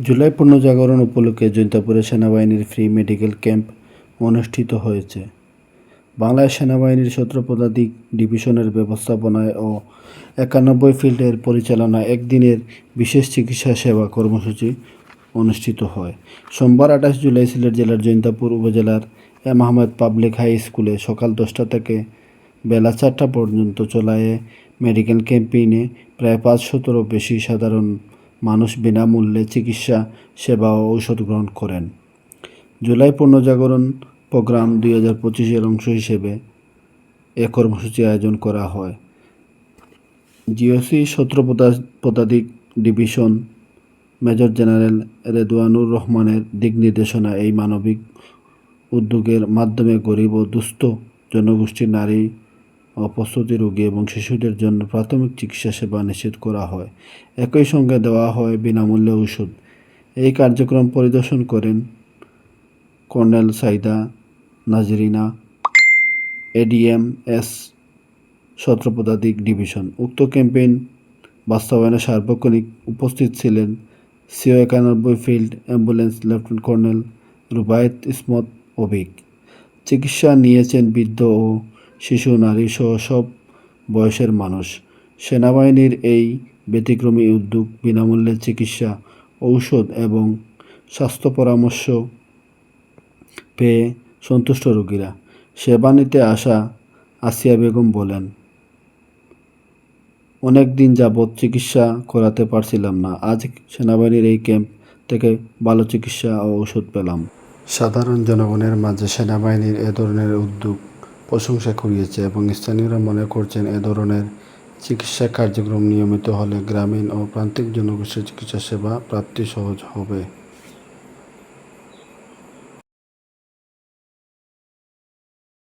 জুলাই পুনর্জাগরণ উপলক্ষে জৈন্তাপুরে সেনাবাহিনীর free medical camp অনুষ্ঠিত হয়েছে। বাংলাদেশ সেনাবাহিনীর সতেরোপদাতিক ডিভিশনের ব্যবস্থাপনায় ও একানব্বই ফিল্ডের পরিচালনায় একদিনের বিশেষ চিকিৎসা সেবা কর্মসূচি অনুষ্ঠিত হয়। সোমবার আঠাশ জুলাই সিলেট জেলার জৈন্তাপুর উপজেলার এম আহমেদ পাবলিক হাই স্কুলে সকাল দশটা থেকে বেলা চারটা পর্যন্ত চলায় মেডিকেল ক্যাম্পেইনে প্রায় পাঁচশতরও বেশি সাধারণ মানুষ বিনামূল্যে চিকিৎসা, সেবা ও ঔষধ গ্রহণ করেন। জুলাই পুনর্জাগরণ প্রোগ্রাম দুই হাজার পঁচিশের অংশ হিসেবে এ কর্মসূচি আয়োজন করা হয়। জিওসি সতেরো পদাতিক ডিভিশন মেজর জেনারেল রেদওয়ানুর রহমানের দিক নির্দেশনা এই মানবিক উদ্যোগের মাধ্যমে গরিব ও দুস্থ জনগোষ্ঠীর নারী ও প্রসূতি রোগী এবং শিশুদের জন্য প্রাথমিক চিকিৎসা সেবা নিশ্চিত করা হয়। একই সঙ্গে দেওয়া হয় বিনামূল্যে ওষুধ। এই কার্যক্রম পরিদর্শন করেন কর্নেল সাইদা নাজরিনা এডিএম এস ছত্রপদাতিক ডিভিশন। উক্ত ক্যাম্পেইন বাস্তবায়নে সার্বক্ষণিক উপস্থিত ছিলেন সিও একানব্বই field ambulance lieutenant colonel Rubayet Ismat Abik চিকিৎসা নিয়েছেন বৃদ্ধ ও শিশু, নারী সহ সব বয়সের মানুষ। সেনাবাহিনীর এই ব্যতিক্রমী উদ্যোগ বিনামূল্যে চিকিৎসা, ঔষধ এবং স্বাস্থ্য পরামর্শ পেয়ে সন্তুষ্ট রোগীরা। সেবা নিতে আসা আসিয়া বেগম বলেন, অনেক দিন যাবৎ চিকিৎসা করাতে পারছিলাম না। আজ সেনাবাহিনীর এই ক্যাম্প থেকে ভালো চিকিৎসা ও ওষুধ পেলাম। সাধারণ জনগণের মাঝে সেনাবাহিনীর এ ধরনের উদ্যোগ প্রশংসা করিয়েছে এবং স্থানীয়রা মনে করছেন এ ধরনের চিকিৎসা কার্যক্রম নিয়মিত হলে গ্রামীণ ও প্রান্তিক জনগোষ্ঠীর চিকিৎসা সেবা প্রাপ্তি সহজ হবে।